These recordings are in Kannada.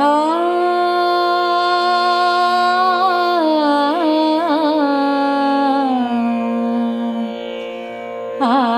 아, 아, 아. 아, 아.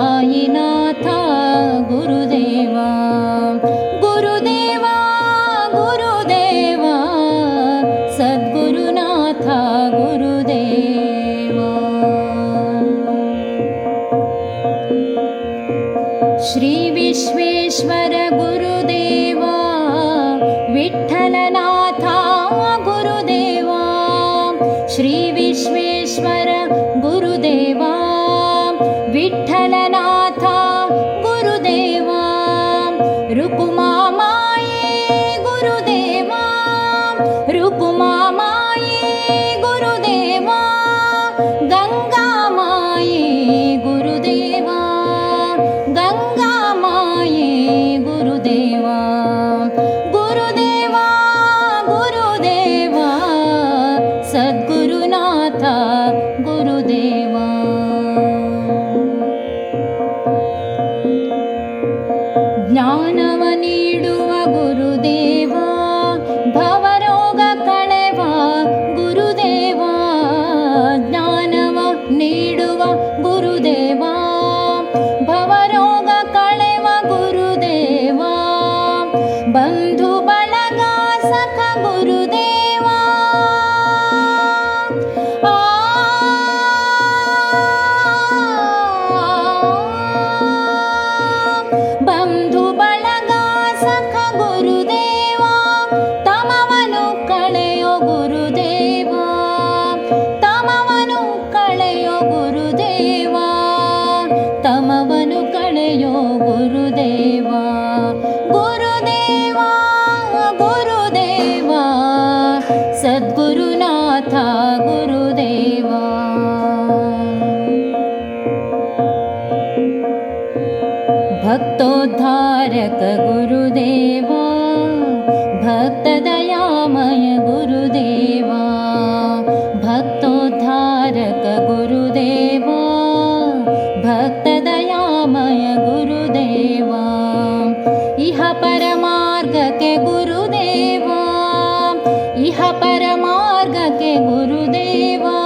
गुरुदेवा गुरुदेवा गुरुदेवा गुरुदेवा श्री विश्वेश्वर गुरुदेवा ಜ್ಞಾನವ ನೀಡುವ ಗುರುದೇವಾ ಭವರೋಗ ಕಳೆವ ಗುರುದೇವಾ ಜ್ಞಾನವ ನೀಡುವ ಗುರುದೇವಾ ಭವರೋಗ ಕಳೆವ ಗುರುದೇವಾ ಬಂಧು ಬಳಗ ಸಖ ಗುರುದೇವ ತಮವನು ಕಳೆಯೋ ಗುರುದೇವ ಗುರುದೇವಾ ಗುರುದೇವಾ ಸದ್ಗುರುನಾಥ ಗುರುದೇವ ಗುರುದೇವಾ भक्तोद्धारक गुरुदेवा भक्तदयामय गुरुदेवा भक्तोद्धारक परमार्गके गुरुदेवा इह परमार्गके गुरुदेवा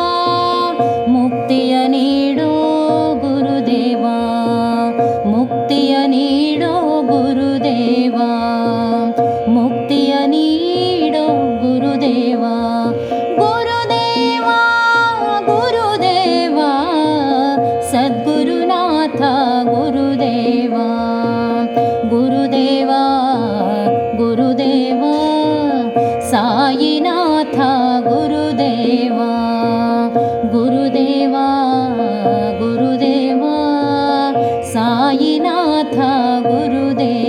मुक्तिय नीडो गुरुदेवा मुक्तिय नीडो गुरुदेवा मुक्तिय नीडो गुरुदेवा गुरुदेवा गुरुदेवा सद्गुरुनाथ गुरुदेवा गुरुदेवा